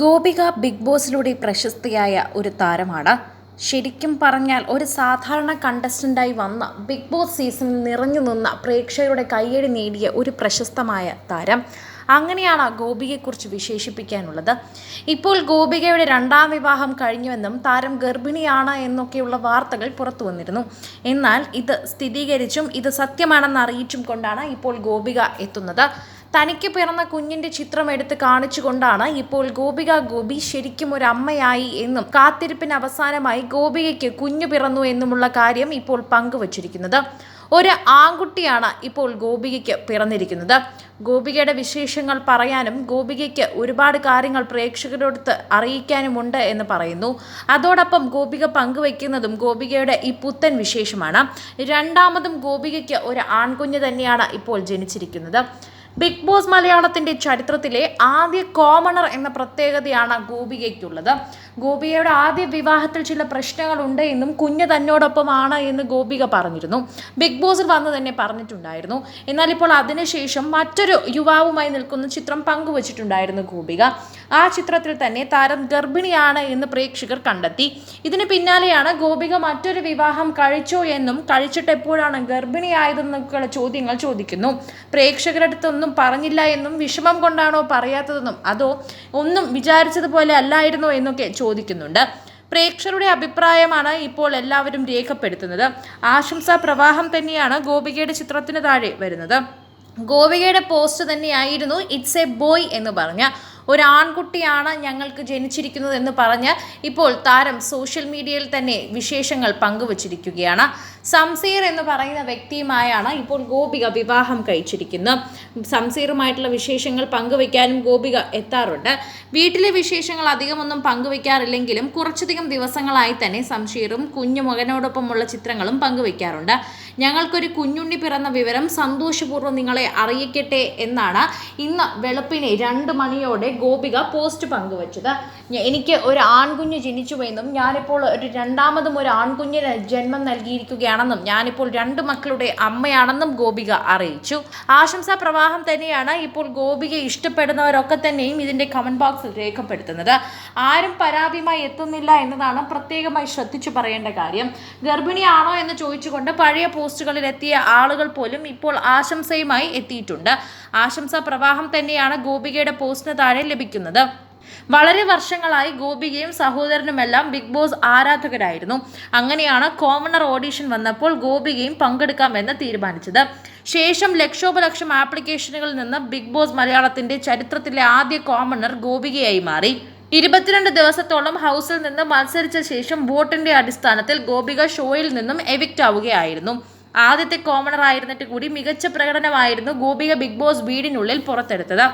Gopika big ബോസിലൂടെ പ്രശസ്തിയായ ഒരു താരമാണ്. ശരിക്കും പറഞ്ഞാൽ ഒരു സാധാരണ കണ്ടസ്റ്റന്റായി വന്ന ബിഗ് ബോസ് സീസണിൽ നിറഞ്ഞു നിന്ന പ്രേക്ഷകരുടെ കയ്യടി നേടിയ ഒരു പ്രശസ്തമായ താരം അങ്ങനെയാണ് ഗോപികയെക്കുറിച്ച് വിശേഷിപ്പിക്കാനുള്ളത്. ഇപ്പോൾ ഗോപികയുടെ രണ്ടാം വിവാഹം കഴിഞ്ഞുവെന്നും താരം ഗർഭിണിയാണ് എന്നൊക്കെയുള്ള വാർത്തകൾ പുറത്തു വന്നിരുന്നു. എന്നാൽ ഇത് സ്ഥിരീകരിച്ചും ഇത് സത്യമാണെന്ന് അറിയിച്ചും കൊണ്ടാണ് ഇപ്പോൾ ഗോപിക എത്തുന്നത്. തനിക്ക് പിറന്ന കുഞ്ഞിന്റെ ചിത്രം എടുത്ത് കാണിച്ചുകൊണ്ടാണ് ഇപ്പോൾ ഗോപിക ഗോപി ശരിക്കും ഒരു അമ്മയായി എന്നും കാത്തിരിപ്പിന് അവസാനമായി ഗോപികയ്ക്ക് കുഞ്ഞു പിറന്നു എന്നുമുള്ള കാര്യം ഇപ്പോൾ പങ്കുവച്ചിരിക്കുന്നത്. ഒരു ആൺകുട്ടിയാണ് ഇപ്പോൾ ഗോപികയ്ക്ക് പിറന്നിരിക്കുന്നത്. ഗോപികയുടെ വിശേഷങ്ങൾ പറയാനും ഗോപികയ്ക്ക് ഒരുപാട് കാര്യങ്ങൾ പ്രേക്ഷകരോടത്ത് അറിയിക്കാനുമുണ്ട് എന്ന് പറയുന്നു. അതോടൊപ്പം ഗോപിക പങ്കുവയ്ക്കുന്നതും ഗോപികയുടെ ഈ പുത്തൻ വിശേഷമാണ്. രണ്ടാമതും ഗോപികയ്ക്ക് ഒരു ആൺകുഞ്ഞ് തന്നെയാണ് ഇപ്പോൾ ജനിച്ചിരിക്കുന്നത്. ബിഗ് ബോസ് മലയാളത്തിന്റെ ചരിത്രത്തിലെ ആദ്യ കോമണർ എന്ന പ്രത്യേകതയാണ് ഗോപികയ്ക്കുള്ളത്. ഗോപികയുടെ ആദ്യ വിവാഹത്തിൽ ചില പ്രശ്നങ്ങളുണ്ട് എന്നും കുഞ്ഞ് തന്നോടൊപ്പമാണ് എന്ന് ഗോപിക പറഞ്ഞിരുന്നു. ബിഗ് ബോസിൽ വന്ന് തന്നെ പറഞ്ഞിട്ടുണ്ടായിരുന്നു. എന്നാൽ ഇപ്പോൾ അതിനുശേഷം മറ്റൊരു യുവാവുമായി നിൽക്കുന്ന ചിത്രം പങ്കുവച്ചിട്ടുണ്ടായിരുന്നു ഗോപിക. ആ ചിത്രത്തിൽ തന്നെ താരം ഗർഭിണിയാണ് എന്ന് പ്രേക്ഷകർ കണ്ടെത്തി. ഇതിന് പിന്നാലെയാണ് ഗോപിക മറ്റൊരു വിവാഹം കഴിച്ചോ എന്നും കഴിച്ചിട്ട് എപ്പോഴാണ് ഗർഭിണിയായതെന്നൊക്കെയുള്ള ചോദ്യങ്ങൾ ചോദിക്കുന്നു. പ്രേക്ഷകരുടെ അടുത്തൊന്നും പറഞ്ഞില്ല എന്നും വിഷമം കൊണ്ടാണോ പറയാത്തതെന്നും അതോ ഒന്നും വിചാരിച്ചതുപോലെ അല്ലായിരുന്നോ എന്നൊക്കെ ചോദിക്കുന്നുണ്ട്. പ്രേക്ഷകരുടെ അഭിപ്രായമാണ് ഇപ്പോൾ എല്ലാവരും രേഖപ്പെടുത്തുന്നത്. ആശംസാ പ്രവാഹം തന്നെയാണ് ഗോപികയുടെ ചിത്രത്തിന് താഴെ വരുന്നത്. ഗോപികയുടെ പോസ്റ്റ് തന്നെയായിരുന്നു ഇറ്റ്സ് എ ബോയ് എന്ന് പറഞ്ഞ. ഒരു ആൺകുട്ടിയാണ് ഞങ്ങൾക്ക് ജനിച്ചിരിക്കുന്നത് എന്ന് പറഞ്ഞ് ഇപ്പോൾ താരം സോഷ്യൽ മീഡിയയിൽ തന്നെ വിശേഷങ്ങൾ പങ്കുവച്ചിരിക്കുകയാണ്. സംസീർ എന്ന് പറയുന്ന വ്യക്തിയുമായാണ് ഇപ്പോൾ ഗോപിക വിവാഹം കഴിച്ചിരിക്കുന്നത്. സംസീറുമായിട്ടുള്ള വിശേഷങ്ങൾ പങ്കുവയ്ക്കാനും ഗോപിക എത്താറുണ്ട്. വീട്ടിലെ വിശേഷങ്ങൾ അധികമൊന്നും പങ്കുവയ്ക്കാറില്ലെങ്കിലും കുറച്ചധികം ദിവസങ്ങളായി തന്നെ സംഷീറും കുഞ്ഞു മകനോടൊപ്പമുള്ള ചിത്രങ്ങളും പങ്കുവയ്ക്കാറുണ്ട്. ഞങ്ങൾക്കൊരു കുഞ്ഞുണ്ണി പിറന്ന വിവരം സന്തോഷപൂർവം നിങ്ങളെ അറിയിക്കട്ടെ എന്നാണ് ഇന്ന് വെളുപ്പിനെ രണ്ട് മണിയോടെ ഗോപിക പോസ്റ്റ് പങ്കുവച്ചത്. എനിക്ക് ഒരു ആൺകുഞ്ഞ് ജനിച്ചുവെന്നും ഞാനിപ്പോൾ ഒരു രണ്ടാമതും ഒരു ആൺകുഞ്ഞിന് ജന്മം നൽകിയിരിക്കുകയാണെന്നും ഞാനിപ്പോൾ രണ്ട് മക്കളുടെ അമ്മയാണെന്നും ഗോപിക അറിയിച്ചു. ആശംസാ പ്രവാഹം തന്നെയാണ് ഇപ്പോൾ ഗോപിക ഇഷ്ടപ്പെടുന്നവരൊക്കെ തന്നെയും ഇതിന്റെ കമന്റ് ബോക്സിൽ രേഖപ്പെടുത്തുന്നത്. ആരും പരാതിയുമായി എത്തുന്നില്ല എന്നതാണ് പ്രത്യേകമായി ശ്രദ്ധിച്ചു പറയേണ്ട കാര്യം. ഗർഭിണിയാണോ എന്ന് ചോദിച്ചുകൊണ്ട് പഴയ പോസ്റ്റുകളിൽ എത്തിയ ആളുകൾ പോലും ഇപ്പോൾ ആശംസയുമായി എത്തിയിട്ടുണ്ട്. ആശംസാ പ്രവാഹം തന്നെയാണ് ഗോപികയുടെ പോസ്റ്റിന് താഴെ ലഭിക്കുന്നത്. വളരെ വർഷങ്ങളായി ഗോപികയും സഹോദരനുമെല്ലാം ബിഗ് ബോസ് ആരാധകരായിരുന്നു. അങ്ങനെയാണ് കോമണർ ഓഡീഷൻ വന്നപ്പോൾ ഗോപികയും പങ്കെടുക്കാമെന്ന് തീരുമാനിച്ചത്. ശേഷം ലക്ഷോപലക്ഷം ആപ്ലിക്കേഷനുകളിൽ നിന്ന് ബിഗ് ബോസ് മലയാളത്തിന്റെ ചരിത്രത്തിലെ ആദ്യ കോമണർ ഗോപികയായി മാറി. ഇരുപത്തിരണ്ട് ദിവസത്തോളം ഹൗസിൽ നിന്ന് മത്സരിച്ച ശേഷം വോട്ടിന്റെ അടിസ്ഥാനത്തിൽ ഗോപിക ഷോയിൽ നിന്നും എവിക്റ്റ് ആവുകയായിരുന്നു. ആദ്യത്തെ കോമണർ ആയിരുന്നിട്ട് കൂടി മികച്ച പ്രകടനമായിരുന്നു ഗോപിക ബിഗ് ബോസ് വീടിനുള്ളിൽ പുറത്തെടുത്തത്.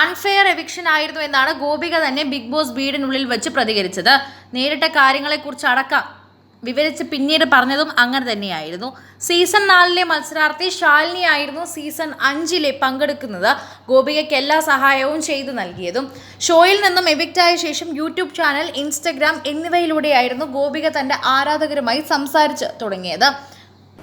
അൺഫെയർ എവിക്ഷൻ ആയിരുന്നു എന്നാണ് ഗോപിക തന്നെ ബിഗ് ബോസ് വീടിനുള്ളിൽ വെച്ച് പ്രതികരിച്ചത്. നേരിട്ട കാര്യങ്ങളെക്കുറിച്ച് അടക്കം വിവരിച്ച് പിന്നീട് പറഞ്ഞതും അങ്ങനെ തന്നെയായിരുന്നു. സീസൺ നാലിലെ മത്സരാർത്ഥി ശാലിനി ആയിരുന്നു സീസൺ അഞ്ചിലെ പങ്കെടുക്കുന്നത്. ഗോപികയ്ക്ക് എല്ലാ സഹായവും ചെയ്തു നൽകിയതും. ഷോയിൽ നിന്നും എവിക്റ്റായ ശേഷം യൂട്യൂബ് ചാനൽ ഇൻസ്റ്റഗ്രാം എന്നിവയിലൂടെയായിരുന്നു ഗോപിക തന്റെ ആരാധകരുമായി സംസാരിച്ച് തുടങ്ങിയത്.